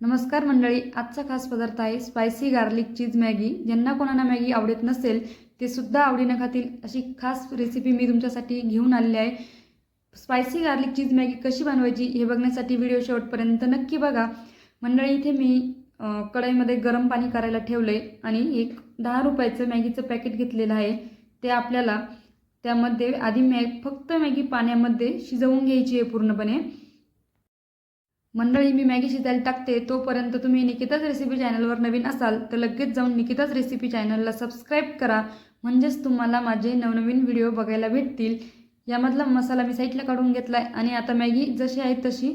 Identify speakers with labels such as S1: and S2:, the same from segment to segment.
S1: नमस्कार मंडळी आजचा खास पदार्थ आहे स्पायसी गार्लिक चीज मॅगी ज्यांना कोणाला मॅगी आवडत नसेल ते सुद्धा आवडीनं खातील. अशी खास रेसिपी मी तुमच्यासाठी घेऊन आलेली आहे. स्पायसी गार्लिक चीज मॅगी कशी बनवायची हे बघण्यासाठी व्हिडिओ शेवटपर्यंत नक्की बघा. मंडळी इथे मी कढईमध्ये गरम पाणी करायला ठेवलं आहे आणि एक दहा रुपयाचं मॅगीचं पॅकेट घेतलेलं आहे. ते आपल्याला त्यामध्ये आधी मॅग फक्त मॅगी पाण्यामध्ये शिजवून घ्यायची आहे पूर्णपणे. मंडळी मी मॅगी शिजायला टाकते. तोपर्यंत तुम्ही निकिताच रेसिपी चॅनलवर नवीन असाल तर लगेच जाऊन निकिताच रेसिपी चॅनलला सबस्क्राईब करा. म्हणजेच तुम्हाला माझे नवनवीन व्हिडिओ बघायला भेटतील. यामधला मसाला मी साईडला काढून घेतला आहे आणि आता मॅगी जशी आहे तशी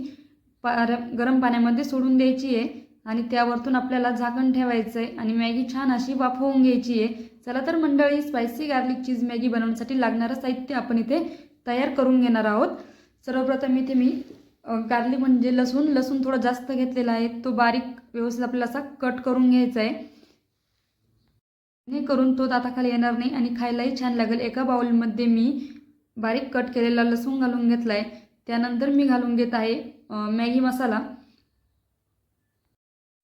S1: पा गरम पाण्यामध्ये सोडून द्यायची आहे आणि त्यावरतून आपल्याला झाकण ठेवायचं आहे आणि मॅगी छान अशी वाफवून घ्यायची आहे. चला तर मंडळी स्पायसी गार्लिक चीज मॅगी बनवण्यासाठी लागणारं साहित्य आपण इथे तयार करून घेणार आहोत. सर्वप्रथम इथे मी गार्लिक म्हणजे लसूण. लसूण थोडा जास्त घेतलेला आहे. तो बारीक व्यवस्थित आपल्याला असा कट करून घ्यायचा आहे. करून तो दाताखाली येणार नाही आणि खायलाही छान लागेल. एका बाउलमध्ये मी बारीक कट केलेला लसूण घालून घेतला आहे त्यानंतर मी घालून घेत आहे मॅगी मसाला.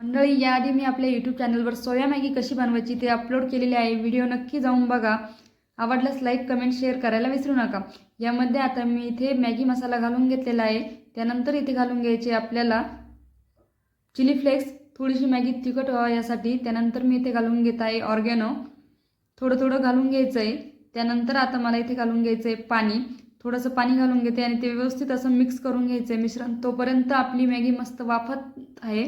S1: मंडळी याआधी मी आपल्या यूट्यूब चॅनलवर सोया मॅगी कशी बनवायची ते अपलोड केलेली आहे. व्हिडिओ नक्की जाऊन बघा. आवडल्यास लाईक कमेंट शेअर करायला विसरू नका. यामध्ये आता मी इथे मॅगी मसाला घालून घेतलेला आहे. त्यानंतर इथे घालून घ्यायचे आपल्याला चिली फ्लेक्स थोडीशी मॅगी तिखट व्हावा यासाठी. त्यानंतर मी इथे घालून घेत आहे ऑर्गॅनो. थोडं थोडं घालून घ्यायचं आहे त्यानंतर आता मला इथे घालून घ्यायचं आहे पाणी. थोडंसं पाणी घालून घेते आणि ते व्यवस्थित असं मिक्स करून घ्यायचं आहे मिश्रण. तोपर्यंत आपली मॅगी मस्त वाफत आहे.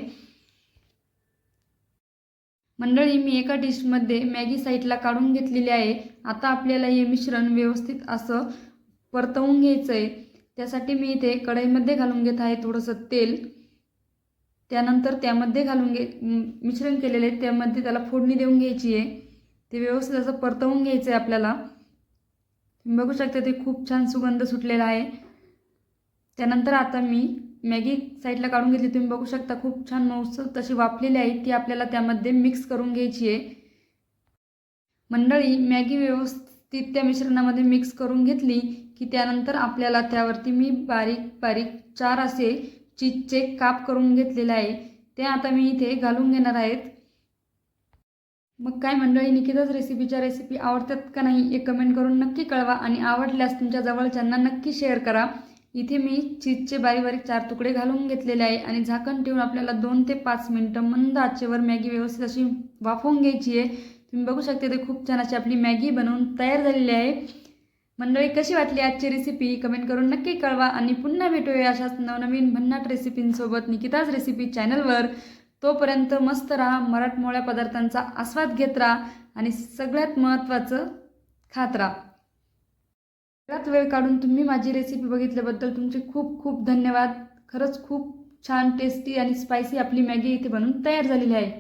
S1: मंडळी मी एका डिशमध्ये मॅगी साईडला काढून घेतलेली आहे. आता आपल्याला हे मिश्रण व्यवस्थित असं परतवून घ्यायचं आहे त्यासाठी मी इथे कढईमध्ये घालून घेत आहे थोडंसं तेल. त्यानंतर त्यामध्ये घालून घे मिश्रण केलेले आहे त्यामध्ये त्याला फोडणी देऊन घ्यायची आहे. ते व्यवस्थित असं परतवून घ्यायचं आहे आपल्याला. तुम्ही बघू शकता ते खूप छान सुगंध सुटलेला आहे. त्यानंतर आता मी मॅगी साईडला काढून घेतली. तुम्ही बघू शकता खूप छान मऊस तशी वाफलेली आहे. ती आपल्याला त्यामध्ये मिक्स करून घ्यायची आहे. मंडळी मॅगी व्यवस्थित ती त्या मिश्रणामध्ये मिक्स करून घेतली की त्यानंतर आपल्याला त्यावरती मी बारीक बारीक चार असे चीजचे काप करून घेतलेले आहे. ते आता मी इथे घालून घेणार आहेत. मग काय मंडळी निकिताच रेसिपीच्या रेसिपी आवडतात का नाही एक कमेंट करून नक्की कळवा आणि आवडल्यास तुमच्या जवळच्यांना नक्की शेअर करा. इथे मी चीजचे बारीक बारीक चार तुकडे घालून घेतलेले आहे आणि झाकण ठेवून आपल्याला दोन ते पाच मिनटं मंद आचेवर मॅगी व्यवस्थित अशी वाफवून घ्यायची आहे. तुम्ही बघू शकता ते खूप छान अशी आपली मॅगी बनवून तयार झालेली आहे. मंडळी कशी वाटली आजची रेसिपी कमेंट करून नक्की कळवा आणि पुन्हा भेटूया अशाच नवनवीन भन्नाट रेसिपींसोबत निकिताज रेसिपी चॅनलवर तोपर्यंत मस्त राहा मराठमोळ्या पदार्थांचा आस्वाद घेत राहा आणि सगळ्यात महत्त्वाचं खात राहा. सगळ्यात वेळ काढून तुम्ही माझी रेसिपी बघितल्याबद्दल तुमचे खूप खूप धन्यवाद. खरंच खूप छान टेस्टी आणि स्पायसी आपली मॅगी इथे बनवून तयार झालेली आहे.